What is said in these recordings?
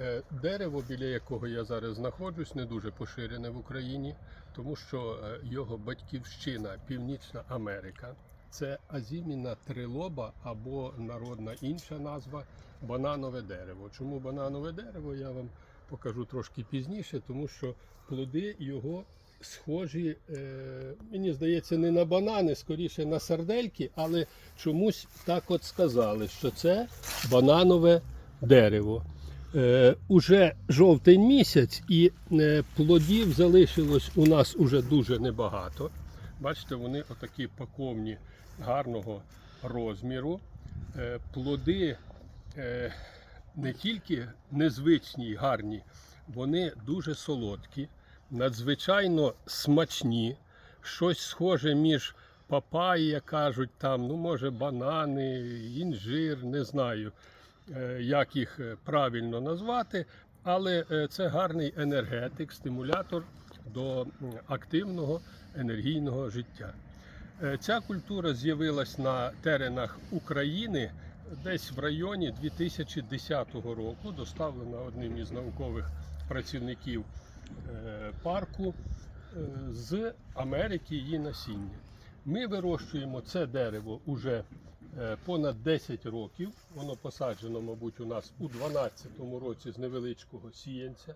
Е, Дерево, біля якого я зараз знаходжусь, не дуже поширене в Україні, тому що е, його батьківщина Північна Америка. Це азіміна трилоба або народна інша назва бананове дерево. Чому бананове дерево? Я вам покажу трошки пізніше, тому що плоди його схожі, е, мені здається, не на банани, скоріше на сардельки, але чомусь так от сказали, що це бананове дерево. Е, уже жовтень місяць, і е, плодів залишилось у нас уже дуже небагато. Бачите, вони отакі паковні гарного розміру. Е, плоди не тільки незвичні й гарні, вони дуже солодкі, надзвичайно смачні, щось схоже між папайя, як кажуть, там, ну, може, банани, інжир, не знаю, як їх е, правильно назвати, але е, це гарний енергетик, стимулятор до активного енергійного життя. Е, Ця культура з'явилась на теренах України десь в районі 2010 року, доставлена одним із наукових працівників е, парку е, з Америки її насіння. Ми вирощуємо це дерево уже е, понад 10 років. Воно посаджено, мабуть, у нас у 12 році з невеличкого сіянця.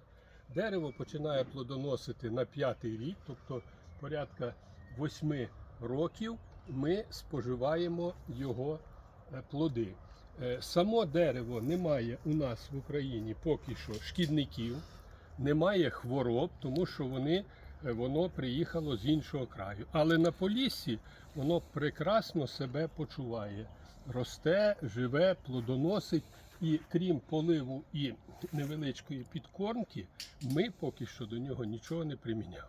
Дерево починає плодоносити на п'ятий рік, тобто порядка 8 років ми споживаємо його е, плоди. Е, Само дерево не має у нас в Україні поки що шкідників, немає хвороб, тому що вони, е, воно приїхало з іншого краю. Але на Поліссі воно прекрасно себе почуває. Росте, живе, плодоносить. І крім поливу і невеличкої підкормки, ми поки що до нього нічого не приміняли.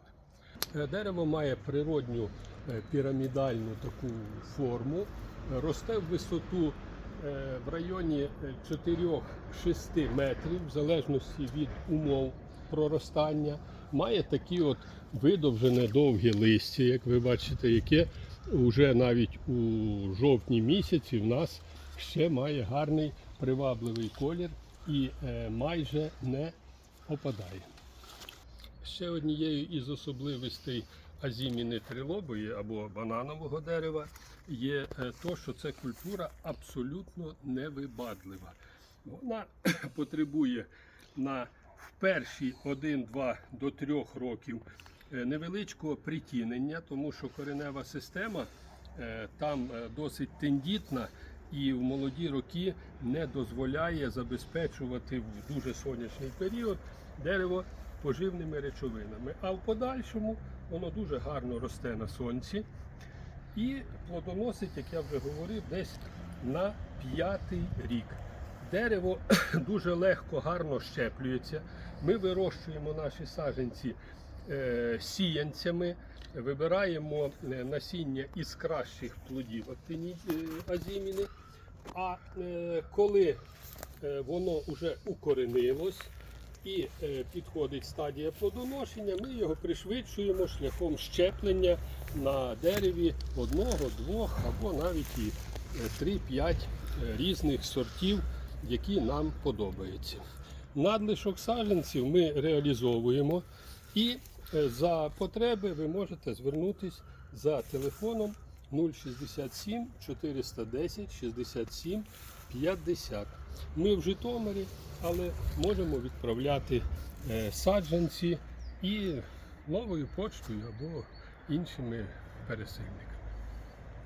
Е, Дерево має природню е, пірамідальну таку форму, е, росте в висоту е, в районі е, 4-6 метрів, в залежності від умов проростання. Має такі от видовжене довге листя, як ви бачите, яке вже навіть у жовтні місяці в нас ще має гарний привабливий колір і е, майже не опадає. Ще однією із особливостей азіміни трилобої або бананового дерева є е, то, що це культура абсолютно невибадлива. Вона потребує на в перші 1-2 до 3 років е, невеличкого притінення, тому що коренева система е, там е, досить тендітна і в молоді роки не дозволяє забезпечувати в дуже сонячний період дерево поживними речовинами. А в подальшому воно дуже гарно росте на сонці і плодоносить, як я вже говорив, десь на п'ятий рік. Дерево дуже легко, гарно щеплюється. Ми вирощуємо наші саджанці е, сіянцями, вибираємо е, насіння із кращих плодів е, азіміни. А коли воно вже укоренилось і підходить стадія плодоношення, ми його пришвидшуємо шляхом щеплення на дереві одного, двох або навіть і е, 3-5 різних сортів, які нам подобаються. Надлишок саджанців ми реалізовуємо і е, за потреби ви можете звернутися за телефоном 067 410 67 50. Ми в Житомирі, але можемо відправляти е, саджанці і новою почтою або іншими пересильниками.